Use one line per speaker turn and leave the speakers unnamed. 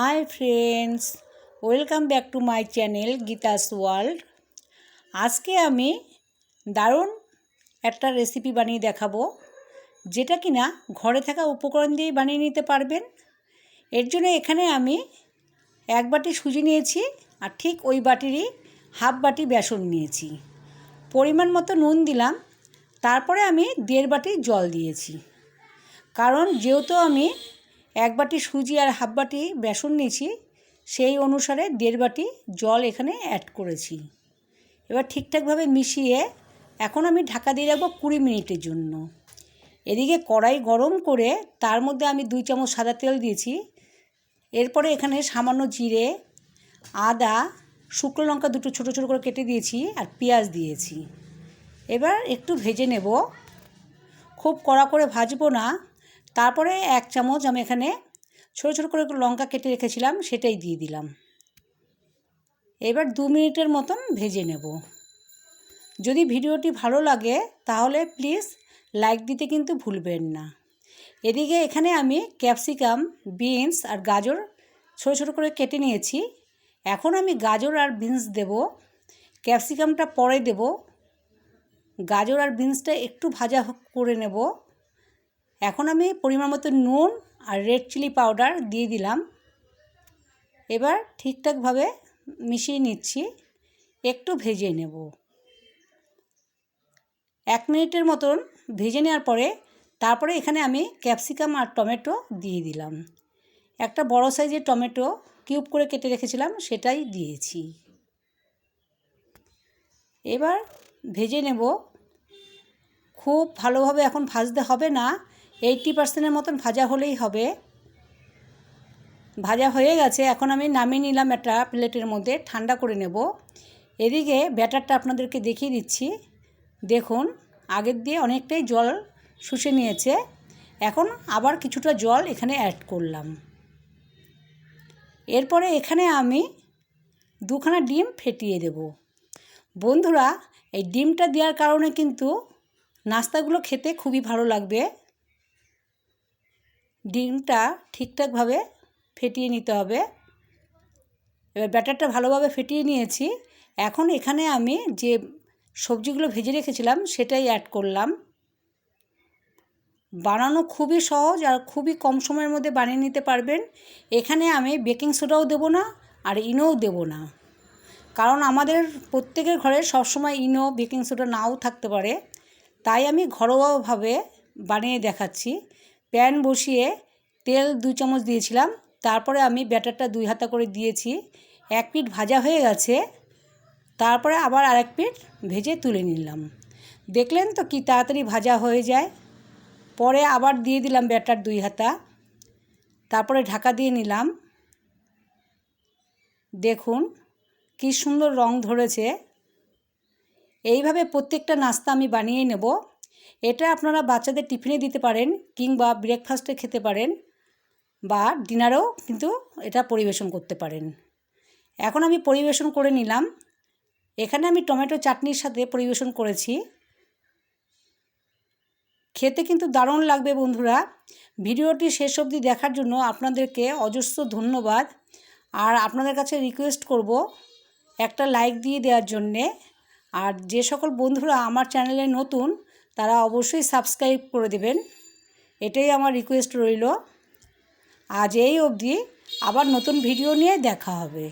Hi friends welcome back to my channel Geeta's world আজকে আমি দারুণ একটা রেসিপি বানিয়ে দেখাবো, যেটা কিনা ঘরে থাকা উপকরণ দিয়েই বানিয়ে নিতে পারবেন। এর জন্য এখানে আমি এক বাটি সুজি নিয়েছি আর ঠিক ওই বাটিরই হাফ বাটি বেসন নিয়েছি। পরিমাণ মতো নুন দিলাম, তারপরে আমি দেড় বাটি জল দিয়েছি। কারণ যেহেতু আমি এক বাটি সুজি আর হাফ বাটি বেসন নিয়েছি, সেই অনুসারে দেড় বাটি জল এখানে অ্যাড করেছি। এবার ঠিকঠাকভাবে মিশিয়ে এখন আমি ঢাকা দিয়ে রাখব কুড়ি মিনিটের জন্য। এদিকে কড়াই গরম করে তার মধ্যে আমি দুই চামচ সাদা তেল দিয়েছি। এরপরে এখানে সামান্য জিরে, আদা, শুকনো লঙ্কা দুটো ছোটো ছোটো করে কেটে দিয়েছি আর পেঁয়াজ দিয়েছি। এবার একটু ভেজে নেব। খুব কড়া করে ভাজবো না তারপরে এক চামচ আমি এখানে ছোটো ছোটো করে লঙ্কা কেটে রেখেছিলাম, সেটাই দিয়ে দিলাম। এবার দু মিনিটের মতন ভেজে নেব। যদি ভিডিওটি ভালো লাগে, তাহলে প্লিজ লাইক দিতে কিন্তু ভুলবেন না। এদিকে এখানে আমি ক্যাপসিকাম, বিনস আর গাজর ছোটো ছোটো করে কেটে নিয়েছি। এখন আমি গাজর আর বিনস দেব। ক্যাপসিকামটা পরে দেব। গাজর আর বিনসটা একটু ভাজা করে নেব। এখন আমি পরিমাণ মতো নুন আর রেড চিলি পাউডার দিয়ে দিলাম। এবার ঠিকঠাকভাবে মিশিয়ে নিচ্ছি, একটু ভেজে নেব। এক মিনিটের মতন ভেজে নেওয়ার পরে তারপরে এখানে আমি ক্যাপসিকাম আর টমেটো দিয়ে দিলাম। একটা বড় সাইজের টমেটো কিউব করে কেটে রেখেছিলাম, সেটাই দিয়েছি। এবার ভেজে নেব। খুব ভালোভাবে এখন ভাজতে হবে না এইটটি পার্সেন্টের মতন ভাজা হলেই হবে। ভাজা হয়ে গেছে, এখন আমি নামিয়ে নিলাম একটা প্লেটের মধ্যে, ঠান্ডা করে নেব। এদিকে ব্যাটারটা আপনাদেরকে দেখিয়ে দিচ্ছি। দেখুন, আগের দিয়ে অনেকটাই জল শুষে নিয়েছে। এখন আবার কিছুটা জল এখানে অ্যাড করলাম। এরপরে এখানে আমি দুখানা ডিম ফেটিয়ে দেব। বন্ধুরা, এই ডিমটা দেওয়ার কারণে কিন্তু নাস্তাগুলো খেতে খুবই ভালো লাগবে। ডিমটা ঠিকঠাকভাবে ফেটিয়ে নিতে হবে। এবার ব্যাটারটা ভালোভাবে ফেটিয়ে নিয়েছি। এখন এখানে আমি যে সবজিগুলো ভেজে রেখেছিলাম সেটাই অ্যাড করলাম। বানানো খুবই সহজ আর খুবই কম সময়ের মধ্যে বানিয়ে নিতে পারবেন। এখানে আমি বেকিং সোডাও দেবো না আর ইনোও দেবো না। কারণ আমাদের প্রত্যেকের ঘরে সবসময় ইনো, বেকিং সোডা নাও থাকতে পারে। তাই আমি ঘরোয়াভাবে বানিয়ে দেখাচ্ছি। প্যান বসিয়ে তেল দুই চামচ দিয়েছিলাম। তারপরে আমি ব্যাটারটা দুই হাতা করে দিয়েছি। এক পিঠ ভাজা হয়ে গেছে। তারপরে আবার আরেক পিঠ ভেজে তুলে নিলাম। দেখলেন তো কি তাড়াতাড়ি ভাজা হয়ে যায়। পরে আবার দিয়ে দিলাম ব্যাটার দুই হাতা। তারপরে ঢাকা দিয়ে নিলাম। দেখুন কি সুন্দর রং ধরেছে। এইভাবে প্রত্যেকটা নাস্তা আমি বানিয়ে নেব। এটা আপনারা বাচ্চাদের টিফিনে দিতে পারেন কিংবা ব্রেকফাস্টে খেতে পারেন বা ডিনারেও কিন্তু এটা পরিবেশন করতে পারেন। এখন আমি পরিবেশন করে নিলাম। এখানে আমি টমেটো চাটনির সাথে পরিবেশন করেছি। খেতে কিন্তু দারুণ লাগবে বন্ধুরা। ভিডিওটি শেষ অবধি দেখার জন্য আপনাদেরকে অজস্র ধন্যবাদ। আর আপনাদের কাছে রিকোয়েস্ট করব একটা লাইক দিয়ে দেওয়ার জন্যে। আর যে সকল বন্ধুরা আমার চ্যানেলে নতুন তারা অবশ্যই সাবস্ক্রাইব করে দেবেন। এটাই আমার রিকোয়েস্ট রইল। আজ এই অবধি। আবার নতুন ভিডিও নিয়ে দেখা হবে।